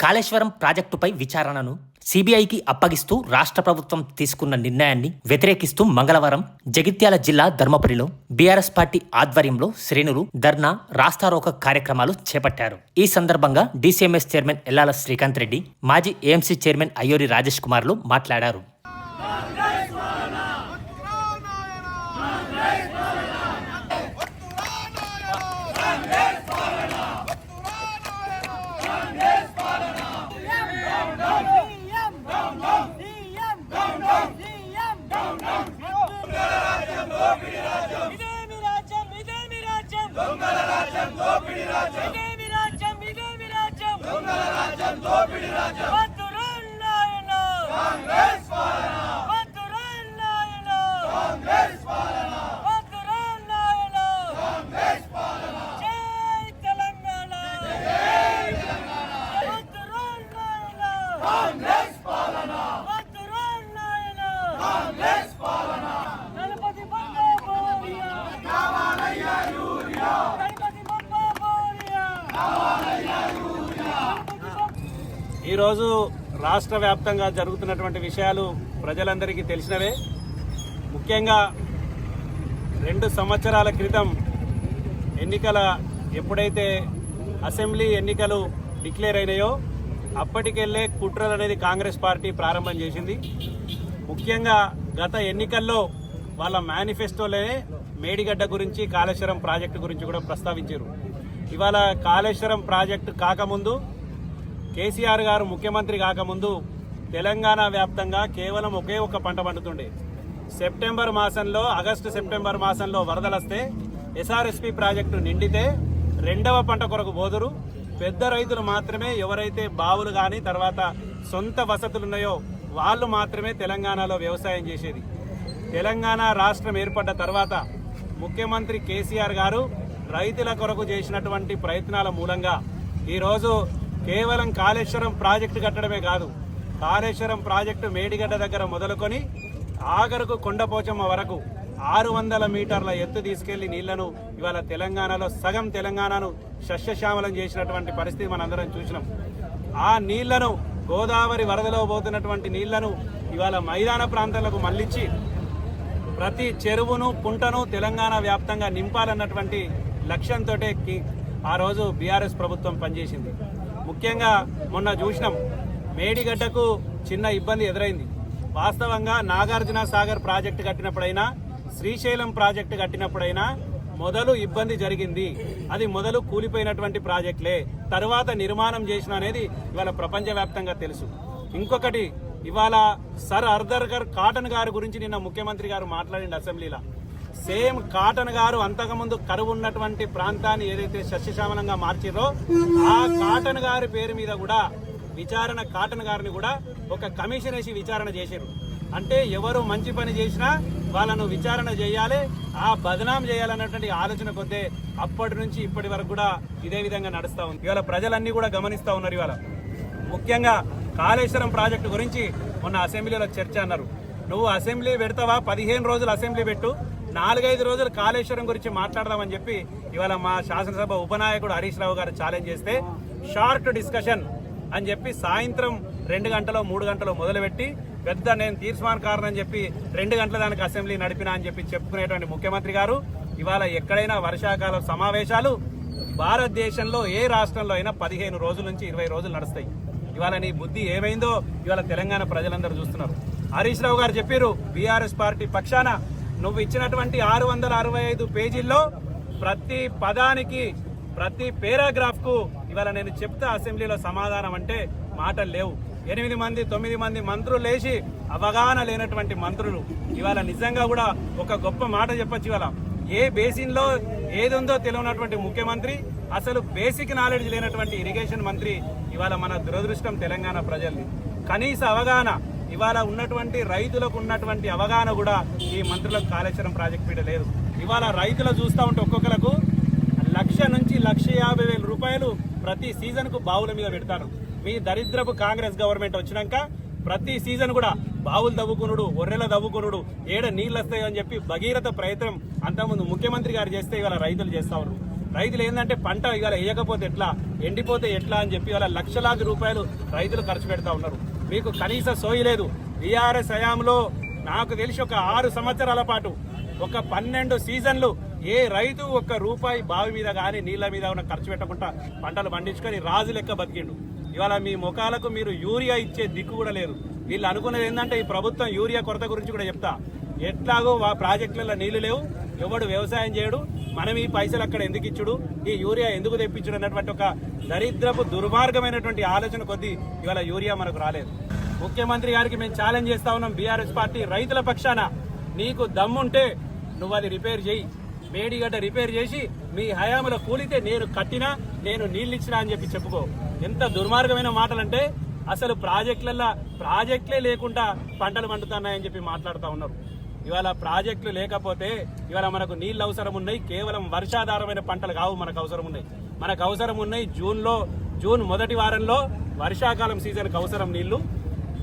కాళేశ్వరం ప్రాజెక్టుపై విచారణను సిబిఐకి అప్పగిస్తూ రాష్ట్ర ప్రభుత్వం తీసుకున్న నిర్ణయాన్ని వ్యతిరేకిస్తూ మంగళవారం జగిత్యాల జిల్లా ధర్మపురిలో బీఆర్ఎస్ పార్టీ ఆధ్వర్యంలో శ్రేణులు ధర్నా రాస్తారోక కార్యక్రమాలు చేపట్టారు. ఈ సందర్భంగా డీసీఎంఎస్ చైర్మన్ ఎల్లాల శ్రీకాంత్ రెడ్డి మాజీ ఏఎంసీ చైర్మన్ అయ్యూరి రాజేష్ కుమార్లు మాట్లాడారు. దొంగల రాజ్యం దోపిడి రాజ్యం. ఇదేమి రాజ్యం ఇదేమి రాజ్యం? దొంగల రాజ్యం దోపిడి రాజ్యం. కాంగ్రెస్ పాలన వద్దురన్నాయన కాంగ్రెస్ పాలన వద్దురన్నాయన కాంగ్రెస్ పాలన జై తెలంగాణ జై తెలంగాణ వద్దురన్నాయన కాంగ్రెస్ పాలన వద్దురన్నాయన కాంగ్రెస్ పాలన గణపతి బప్పా బోలియా కావాలయ్యా యూరియా గణపతి బప్పా బోలియా కావాలయ్యా యూరియా ఈరోజు రాష్ట్ర వ్యాప్తంగా జరుగుతున్నటువంటి విషయాలు ప్రజలందరికీ తెలిసినవే. ముఖ్యంగా రెండు సంవత్సరాల క్రితం ఎన్నికల ఎప్పుడైతే అసెంబ్లీ ఎన్నికలు డిక్లేర్ అయినాయో అప్పటికెళ్ళే కుట్రలు అనేది కాంగ్రెస్ పార్టీ ప్రారంభం చేసింది. ముఖ్యంగా గత ఎన్నికల్లో వాళ్ళ మేనిఫెస్టోలోనే మేడిగడ్డ గురించి కాళేశ్వరం ప్రాజెక్టు గురించి కూడా ప్రస్తావించారు. ఇవాళ కాళేశ్వరం ప్రాజెక్టు కాకముందు కేసీఆర్ గారు ముఖ్యమంత్రి కాకముందు తెలంగాణ వ్యాప్తంగా కేవలం ఒకే ఒక పంట పండుతుండే. సెప్టెంబర్ మాసంలో ఆగస్టు సెప్టెంబర్ మాసంలో వరదలు వస్తే ఎస్ఆర్ఎస్పి ప్రాజెక్టు నిండితే రెండవ పంట కొరకు బోదురు పెద్ద రైతులు మాత్రమే ఎవరైతే బావులు కానీ తర్వాత సొంత వసతులు ఉన్నాయో వాళ్ళు మాత్రమే తెలంగాణలో వ్యవసాయం చేసేది. తెలంగాణ రాష్ట్రం ఏర్పడ్డ తర్వాత ముఖ్యమంత్రి కేసీఆర్ గారు రైతుల కొరకు చేసినటువంటి ప్రయత్నాల మూలంగా ఈరోజు కేవలం కాళేశ్వరం ప్రాజెక్టు కట్టడమే కాదు కాళేశ్వరం ప్రాజెక్టు మేడిగడ్డ దగ్గర మొదలుకొని ఆఖరుకు కొండపోచమ్మ వరకు ఆరు వందల మీటర్ల ఎత్తు తీసుకెళ్ళి నీళ్ళను ఇవాళ తెలంగాణలో సగం తెలంగాణను శస్యశ్యామలం చేసినటువంటి పరిస్థితి మనందరం చూసినాం. ఆ నీళ్ళను గోదావరి వరదలో పోతున్నటువంటి నీళ్ళను ఇవాళ మైదాన ప్రాంతాలకు మళ్ళించి ప్రతి చెరువును కుంటను తెలంగాణ వ్యాప్తంగా నింపాలన్నటువంటి లక్ష్యంతో ఆ రోజు బీఆర్ఎస్ ప్రభుత్వం పనిచేసింది. ముఖ్యంగా మొన్న చూసినాం మేడిగడ్డకు చిన్న ఇబ్బంది ఎదురైంది. వాస్తవంగా నాగార్జున సాగర్ ప్రాజెక్టు కట్టినప్పుడైనా శ్రీశైలం ప్రాజెక్టు కట్టినప్పుడైనా మొదలు ఇబ్బంది జరిగింది. అది మొదలు కూలిపోయినటువంటి ప్రాజెక్టులే. తరువాత నిర్మాణం చేసిన అనేది ఇవాళ ప్రపంచవ్యాప్తంగా తెలుసు. ఇంకొకటి ఇవాళ సర్ అర్దర్గర్ కాటన్ గారి గురించి నిన్న ముఖ్యమంత్రి గారు మాట్లాడిండి అసెంబ్లీలో. సేమ్ కాటన్ గారు అంతకుముందు కరువు ఉన్నటువంటి ప్రాంతాన్ని ఏదైతే సస్యశ్యామలంగా మార్చిరో ఆ కాటన్ గారి పేరు మీద కూడా విచారణ కాటన్ గారిని కూడా ఒక కమిషన్ వేసి విచారణ చేశారు అంటే ఎవరు మంచి పని చేసినా వాళ్ళను విచారణ చేయాలి ఆ బదనాం చేయాలన్నటువంటి ఆలోచన కొద్దే అప్పటి నుంచి ఇప్పటి వరకు కూడా ఇదే విధంగా నడుస్తూ ఉంది. ఇవాళ ప్రజలన్నీ కూడా గమనిస్తూ ఉన్నారు ఇవాళ. ముఖ్యంగా కాళేశ్వరం ప్రాజెక్టు గురించి మొన్న అసెంబ్లీలో చర్చ అన్నారు. నువ్వు అసెంబ్లీ పెడతావా? పదిహేను రోజులు అసెంబ్లీ పెట్టు. నాలుగైదు రోజులు కాళేశ్వరం గురించి మాట్లాడదామని చెప్పి ఇవాళ మా శాసనసభ ఉపనాయకుడు హరీష్ రావు గారు ఛాలెంజ్ చేస్తే షార్ట్ డిస్కషన్ అని చెప్పి సాయంత్రం రెండు గంటలో మూడు గంటలో మొదలుపెట్టి పెద్ద నేను తీర్మాన్ కారణం అని చెప్పి రెండు గంటల దానికి అసెంబ్లీ నడిపినా అని చెప్పి చెప్పుకునేటువంటి ముఖ్యమంత్రి గారు. ఇవాళ ఎక్కడైనా వర్షాకాలం సమావేశాలు భారతదేశంలో ఏ రాష్ట్రంలో అయినా పదిహేను రోజుల నుంచి ఇరవై రోజులు నడుస్తాయి. ఇవాళ నీ బుద్ధి ఏమైందో ఇవాళ తెలంగాణ ప్రజలందరూ చూస్తున్నారు. హరీష్ రావు గారు చెప్పారు బీఆర్ఎస్ పార్టీ పక్షాన నువ్వు ఇచ్చినటువంటి ఆరు వందల అరవై ఐదు పేజీల్లో ప్రతి పదానికి ప్రతి పేరాగ్రాఫ్కు ఇవాళ నేను చెప్తా అసెంబ్లీలో సమాధానం అంటే మాటలు లేవు. ఎనిమిది మంది తొమ్మిది మంది మంత్రులు లేచి అవగాహన లేనటువంటి మంత్రులు. ఇవాళ నిజంగా కూడా ఒక గొప్ప మాట చెప్పచ్చు ఇవాళ. ఏ బేసిన్లో ఏదుందో తెలియనటువంటి ముఖ్యమంత్రి అసలు బేసిక్ నాలెడ్జ్ లేనటువంటి ఇరిగేషన్ మంత్రి ఇవాళ మన దురదృష్టం తెలంగాణ ప్రజల్ని కనీస అవగాహన ఇవాళ ఉన్నటువంటి రైతులకు ఉన్నటువంటి అవగాహన కూడా ఈ మంత్రులకు కాళేశ్వరం ప్రాజెక్ట్ మీద లేదు. ఇవాళ రైతులు చూస్తూ ఉంటే ఒక్కొక్కలకు లక్ష నుంచి లక్ష యాభై వేల రూపాయలు ప్రతి సీజన్కు బావుల మీద పెడతారు. మీ దరిద్రపు కాంగ్రెస్ గవర్నమెంట్ వచ్చినాక ప్రతి సీజన్ కూడా బావులు తవ్వుకునుడు ఒర్రెల తవ్వుకునుడు ఏడ నీళ్ళు వస్తాయని చెప్పి భగీరథ ప్రయత్నం అంతకుముందు ముఖ్యమంత్రి గారు చేస్తే ఇవాళ రైతులు చేస్తా ఉన్నారు. రైతులు ఏంటంటే పంట ఇవాళ వేయకపోతే ఎట్లా ఎండిపోతే ఎట్లా అని చెప్పి ఇవాళ లక్షలాది రూపాయలు రైతులు ఖర్చు పెడతా ఉన్నారు. మీకు కనీస సోయి లేదు. బీఆర్ఎస్ హయాంలో నాకు తెలిసి ఒక ఆరు సంవత్సరాల పాటు ఒక పన్నెండు సీజన్లు ఏ రైతు ఒక్క రూపాయి బావి మీద కానీ నీళ్ళ మీద ఉన్న ఖర్చు పెట్టకుండా పంటలు పండించుకొని రాజు లెక్క బతికిండు. ఇవాళ మీ ముఖాలకు మీరు యూరియా ఇచ్చే దిక్కు కూడా లేదు. వీళ్ళు అనుకున్నది ఏంటంటే ఈ ప్రభుత్వం యూరియా కొరత గురించి కూడా చెప్తా. ఎట్లాగో ఆ ప్రాజెక్టులలో నీళ్ళు లేవు. ఎవడు వ్యవసాయం చేయడు మనం ఈ పైసలు అక్కడ ఎందుకు ఇచ్చుడు ఈ యూరియా ఎందుకు తెప్పించుడు అన్నటువంటి ఒక దరిద్రపు దుర్మార్గమైనటువంటి ఆలోచన కొద్దీ ఇవాళ యూరియా మనకు రాలేదు. ముఖ్యమంత్రి గారికి మేము ఛాలెంజ్ చేస్తా ఉన్నాం బీఆర్ఎస్ పార్టీ రైతుల పక్షాన. నీకు దమ్ముంటే నువ్వు అది రిపేర్ చేయి. మేడిగడ్డ రిపేర్ చేసి మీ హయాంలో కూలితే నేను కట్టినా నేను నీళ్ళిచ్చినా అని చెప్పి చెప్పుకో. ఎంత దుర్మార్గమైన మాటలంటే అసలు ప్రాజెక్టులలో ప్రాజెక్టులే లేకుండా పంటలు పండుతున్నాయని చెప్పి మాట్లాడుతూ ఉన్నారు. ఇవాళ ప్రాజెక్టులు లేకపోతే ఇవాళ మనకు నీళ్ళు అవసరం ఉన్నాయి. కేవలం వర్షాధారమైన పంటలు కావు మనకు అవసరం ఉన్నాయి. మనకు అవసరం ఉన్నాయి జూన్లో జూన్ మొదటి వారంలో వర్షాకాలం సీజన్కి అవసరం నీళ్ళు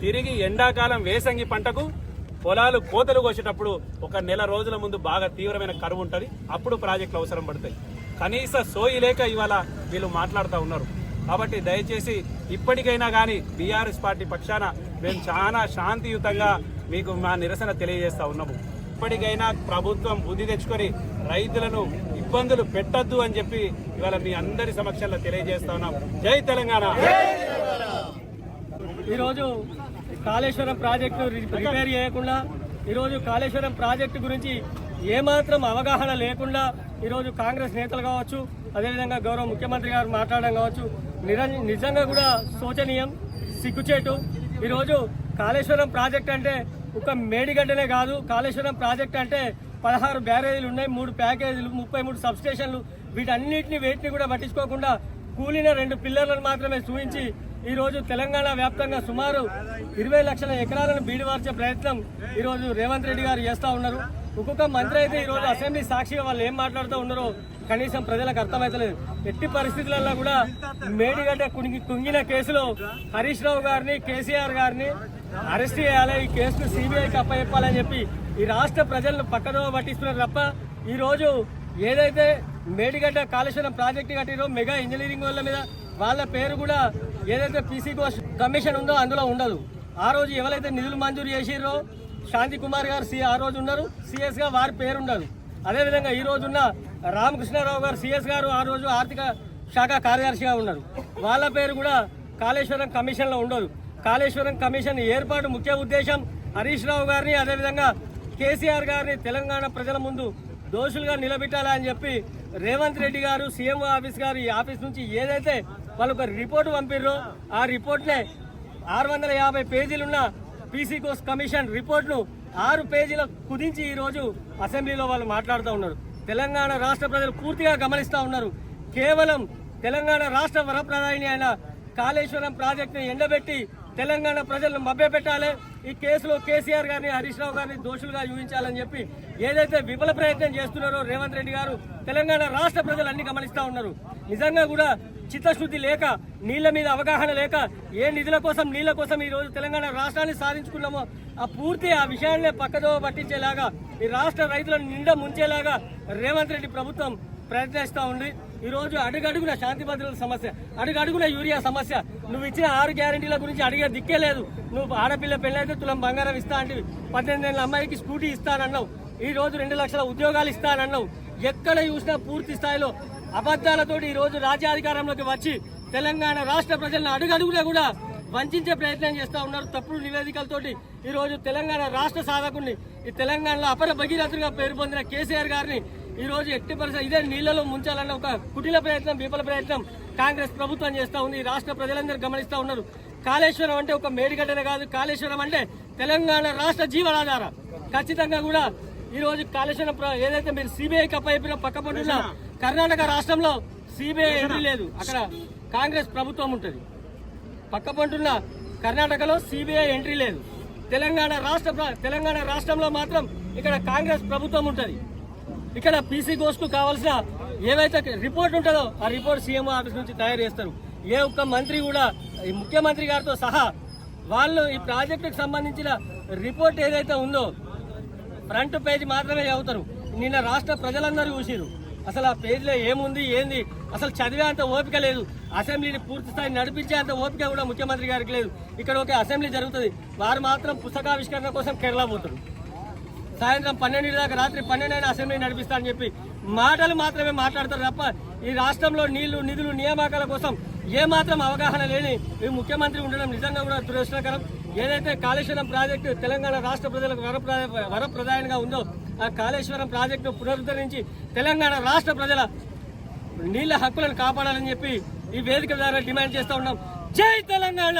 తిరిగి ఎండాకాలం వేసంగి పంటకు పొలాలు కోతలు కోసేటప్పుడు ఒక నెల రోజుల ముందు బాగా తీవ్రమైన కరువు ఉంటుంది. అప్పుడు ప్రాజెక్టులు అవసరం పడతాయి. కనీస సోయి లేక ఇవాళ వీళ్ళు మాట్లాడుతూ ఉన్నారు. కాబట్టి దయచేసి ఇప్పటికైనా కానీ బీఆర్ఎస్ పార్టీ పక్షాన మేము చాలా శాంతియుతంగా మీకు మా నిరసన తెలియజేస్తా ఉన్నాము. ఇప్పటికైనా ప్రభుత్వం బుద్ధి తెచ్చుకొని రైతులను ఇబ్బందులు పెట్టొద్దు అని చెప్పి ఇవాళ మీ అందరి సమక్షంలో తెలియజేస్తా ఉన్నాం. జై తెలంగాణ! ఈరోజు కాళేశ్వరం ప్రాజెక్టు ప్రిపేర్ రిపేర్ చేయకుండా ఈరోజు కాళేశ్వరం ప్రాజెక్టు గురించి ఏమాత్రం అవగాహన లేకుండా ఈరోజు కాంగ్రెస్ నేతలు కావచ్చు అదేవిధంగా గౌరవ ముఖ్యమంత్రి గారు మాట్లాడడం కావచ్చు నిజంగా కూడా శోచనీయం సిగ్గుచేటు. ఈరోజు కాళేశ్వరం ప్రాజెక్ట్ అంటే ఒక మేడిగడ్డనే కాదు కాళేశ్వరం ప్రాజెక్ట్ అంటే పదహారు బ్యారేజీలు ఉన్నాయి మూడు ప్యాకేజీలు ముప్పై మూడు సబ్స్టేషన్లు. వీటన్నిటిని వేటిని కూడా పట్టించుకోకుండా కూలిన రెండు పిల్లర్లను మాత్రమే చూపించి ఈరోజు తెలంగాణ వ్యాప్తంగా సుమారు ఇరవై లక్షల ఎకరాలను బీడివార్చే ప్రయత్నం ఈరోజు రేవంత్ రెడ్డి గారు చేస్తా ఉన్నారు. ఒక్కొక్క మంత్రి అయితే ఈ రోజు అసెంబ్లీ సాక్షిగా వాళ్ళు ఏం మాట్లాడుతూ ఉన్నారో కనీసం ప్రజలకు అర్థమైతలేదు. ఎట్టి పరిస్థితులలో కూడా మేడిగడ్డ కుణిగి కుంగిన కేసులో హరీష్ రావు గారిని కేసీఆర్ గారిని అరెస్ట్ చేయాలి. ఈ కేసును సిబిఐకి అప్పచెప్పాలని చెప్పి ఈ రాష్ట్ర ప్రజలను పక్కదోవ పట్టిస్తున్నారు తప్ప ఈరోజు ఏదైతే మేడిగడ్డ కాళేశ్వరం ప్రాజెక్టు కట్టిరో మెగా ఇంజనీరింగ్ వాళ్ళ మీద వాళ్ళ పేరు కూడా ఏదైతే పీసీ కోస్ కమిషన్ ఉందో అందులో ఉండదు. ఆ రోజు ఎవరైతే నిధులు మంజూరు చేసిరో శాంతి కుమార్ గారు సి ఆ రోజు ఉన్నారు. సిఎస్గా వారి పేరు ఉండదు. అదేవిధంగా ఈ రోజున్న రామకృష్ణారావు గారు సిఎస్ గారు ఆ రోజు ఆర్థిక శాఖ కార్యదర్శిగా ఉన్నారు. వాళ్ళ పేరు కూడా కాళేశ్వరం కమిషన్లో ఉండదు. కాళేశ్వరం కమిషన్ ఏర్పాటు ముఖ్య ఉద్దేశం హరీష్ రావు గారిని అదేవిధంగా కేసీఆర్ గారిని తెలంగాణ ప్రజల ముందు దోషులుగా నిలబెట్టాలని చెప్పి రేవంత్ రెడ్డి గారు సీఎంఓ ఆఫీస్ గారు ఈ ఆఫీస్ నుంచి ఏదైతే వాళ్ళు ఒక రిపోర్ట్ పంపిర్రో ఆ రిపోర్ట్నే ఆరు వందల యాభై పేజీలున్న పీసీ కోర్స్ కమిషన్ రిపోర్ట్ను ఆరు పేజీల కుదించి ఈరోజు అసెంబ్లీలో వాళ్ళు మాట్లాడుతూ ఉన్నారు. తెలంగాణ రాష్ట్ర ప్రజలు పూర్తిగా గమనిస్తూ ఉన్నారు. కేవలం తెలంగాణ రాష్ట్ర వరప్రధాని అయిన కాళేశ్వరం ప్రాజెక్టును ఎండబెట్టి తెలంగాణ ప్రజలను మభ్యపెట్టాలి. ఈ కేసులో కేసీఆర్ గారిని హరీష్ రావు గారిని దోషులుగా చూపించాలని చెప్పి ఏదైతే విఫల ప్రయత్నం చేస్తున్నారో రేవంత్ రెడ్డి గారు తెలంగాణ రాష్ట్ర ప్రజలు అన్ని గమనిస్తూ ఉన్నారు. నిజంగా కూడా చిత్తశుద్ధి లేక నీళ్ళ మీద అవగాహన లేక ఏ నిధుల కోసం నీళ్ళ కోసం ఈరోజు తెలంగాణ రాష్ట్రాన్ని సాధించుకున్నామో ఆ పూర్తి ఆ విషయాన్నే పక్కదో పట్టించేలాగా ఈ రాష్ట్ర రైతులను నిండా ముంచేలాగా రేవంత్ రెడ్డి ప్రభుత్వం ప్రయత్నిస్తూ ఉంది. ఈరోజు అడుగడుగున శాంతి భద్రతల సమస్య అడుగడుగున యూరియా సమస్య. నువ్వు ఇచ్చిన ఆరు గ్యారంటీల గురించి అడిగే దిక్కే లేదు. నువ్వు ఆడపిల్ల పెళ్ళైతే తులం బంగారం ఇస్తా అంటే పద్దెనిమిది ఏళ్ళ అమ్మాయికి స్కూటీ ఇస్తానన్నావు. ఈ రోజు రెండు లక్షల ఉద్యోగాలు ఇస్తానన్నావు. ఎక్కడ చూసినా పూర్తి స్థాయిలో అబద్ధాలతోటి ఈ రోజు రాజ్యాధికారంలోకి వచ్చి తెలంగాణ రాష్ట్ర ప్రజలను అడుగడుగునా కూడా వంచే ప్రయత్నం చేస్తూ ఉన్నారు. తప్పుడు నివేదికలతోటి ఈరోజు తెలంగాణ రాష్ట్ర సాధకుడిని ఈ తెలంగాణలో అపర భగీరథుడిగా పేరు పొందిన కేసీఆర్ గారిని ఈరోజు ఎట్టి పరిస్థితి ఇదే నీళ్ళలో ముంచాలన్న ఒక కుటిల ప్రయత్నం విఫల ప్రయత్నం కాంగ్రెస్ ప్రభుత్వం చేస్తా ఉంది. ఈ రాష్ట్ర ప్రజలందరూ గమనిస్తూ ఉన్నారు. కాళేశ్వరం అంటే ఒక మేడిగడ్డనే కాదు. కాళేశ్వరం అంటే తెలంగాణ రాష్ట్ర జీవనాధార. ఖచ్చితంగా కూడా ఈరోజు కాళేశ్వరం ప్ర- ఏదైతే మీరు సిబిఐకి కప్ప పక్క కర్ణాటక రాష్ట్రంలో సిబిఐ ఎంట్రీ లేదు. అక్కడ కాంగ్రెస్ ప్రభుత్వం ఉంటుంది. పక్క పంటున్న కర్ణాటకలో సిబిఐ ఎంట్రీ లేదు. తెలంగాణ రాష్ట్ర ప్ర- తెలంగాణ రాష్ట్రంలో మాత్రం ఇక్కడ కాంగ్రెస్ ప్రభుత్వం ఉంటుంది. ఇక్కడ పీసీ కు కావాల్సిన ఏవైతే రిపోర్ట్ ఉంటుందో ఆ రిపోర్ట్ సీఎం ఆఫీస్ నుంచి తయారు చేస్తారు. ఏ ఒక్క మంత్రి కూడా ఈ ముఖ్యమంత్రి గారితో సహా వాళ్ళు ఈ ప్రాజెక్టుకు సంబంధించిన రిపోర్ట్ ఏదైతే ఉందో ఫ్రంట్ పేజ్ మాత్రమే చదువుతారు. నిన్న రాష్ట్ర ప్రజలందరూ చూసిరు అసలు ఆ పేజీలో ఏముంది ఏంది? అసలు చదివే అంత ఓపిక లేదు. అసెంబ్లీని పూర్తి స్థాయి నడిపించే అంత ఓపిక కూడా ముఖ్యమంత్రి గారికి లేదు. ఇక్కడ ఒక అసెంబ్లీ జరుగుతుంది. వారు మాత్రం పుస్తకావిష్కరణ కోసం కేరళ పోతారు. సాయంత్రం పన్నెండు దాకా రాత్రి పన్నెండు అయినా అసెంబ్లీ నడిపిస్తా అని చెప్పి మాటలు మాత్రమే మాట్లాడతారు తప్ప ఈ రాష్ట్రంలో నీళ్ళు నిధులు నియామకాల కోసం ఏ మాత్రం అవగాహన లేని ఈ ముఖ్యమంత్రి ఉండడం నిజంగా కూడా దురదృష్టకరం. ఏదైతే కాళేశ్వరం ప్రాజెక్టు తెలంగాణ రాష్ట్ర ప్రజలకు వరప్ర వరప్రదాయంగా ఉందో ఆ కాళేశ్వరం ప్రాజెక్టును పునరుద్ధరించి తెలంగాణ రాష్ట్ర ప్రజల నీళ్ళ హక్కులను కాపాడాలని చెప్పి ఈ వేదిక ద్వారా డిమాండ్ చేస్తూ ఉన్నాం. జై తెలంగాణ!